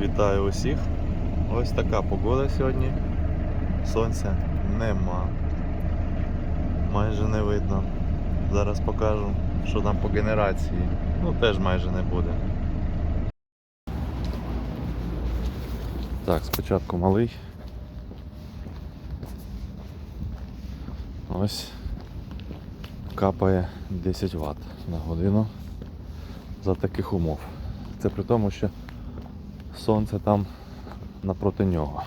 Вітаю усіх. Ось така погода сьогодні. Сонця нема. Майже не видно. Зараз покажу, що там по генерації. Ну теж майже не буде. Так, спочатку малий. Ось капає 10 Вт на годину за таких умов. Це при тому, що сонце там напроти нього.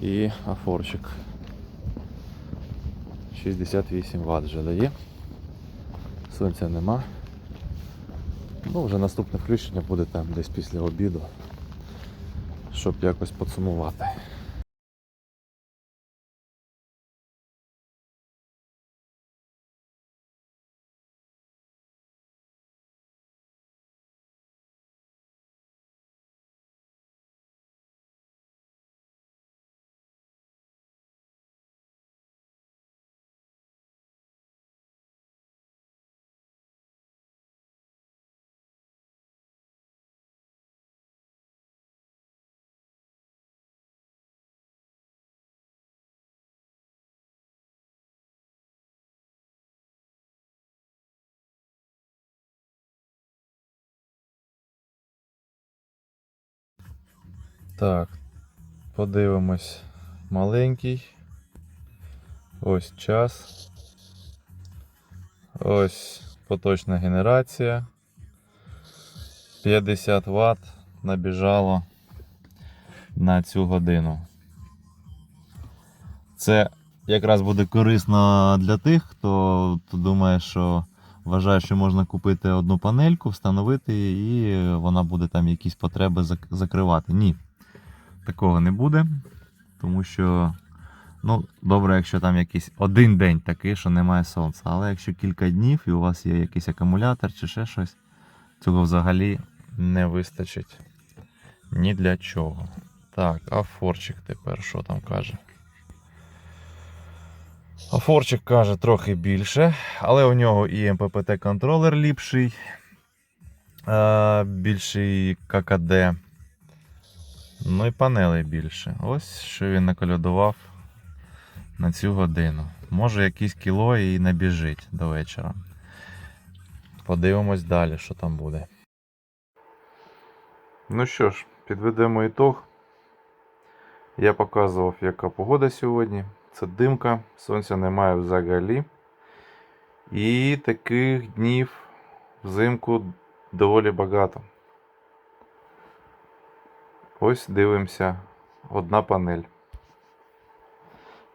І афорчик 68 Вт вже дає. Сонця нема. Ну, вже наступне включення буде там десь після обіду, щоб якось підсумувати. Так, подивимось. Маленький. Ось час. Ось поточна генерація. 50 Вт набіжало на цю годину. Це якраз буде корисно для тих, хто думає, що вважає, що можна купити одну панельку, встановити її, і вона буде там якісь потреби закривати. Ні, такого не буде. Тому що, ну, добре, якщо там якийсь один день такий, що немає сонця. Але якщо кілька днів і у вас є якийсь акумулятор чи ще щось, цього взагалі не вистачить ні для чого. Так, а форчик тепер що там каже? Форчик каже трохи більше, але у нього і МППТ контролер ліпший, е, більший ККД. Ну і панелей більше. Ось що він наколядував на цю годину. Може якийсь кіло і набіжить до вечора. Подивимось далі, що там буде. Ну що ж, підведемо ітог. Я показував, яка погода сьогодні. Це димка, сонця немає взагалі. І таких днів взимку доволі багато. Ось дивимося одна панель.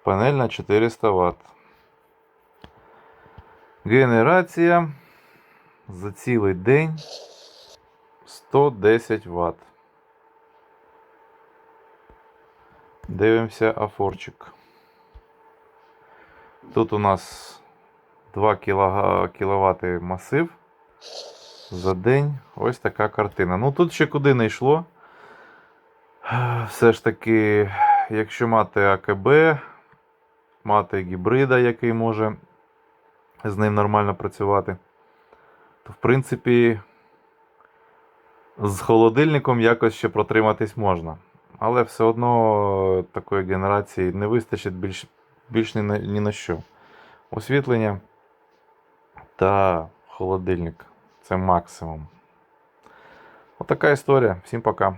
Панель на 400 Вт. Генерація за цілий день 110 Вт. Дивимося афорчик. Тут у нас 2 кВт масив за день. Ось така картина. Ну тут ще куди не йшло. Все ж таки, якщо мати АКБ, мати гібрида, який може з ним нормально працювати, то в принципі з холодильником якось ще протриматись можна. Але все одно такої генерації не вистачить більш, більш ні, на, ні на що. Освітлення та холодильник це максимум. Отака історія. Всім пока.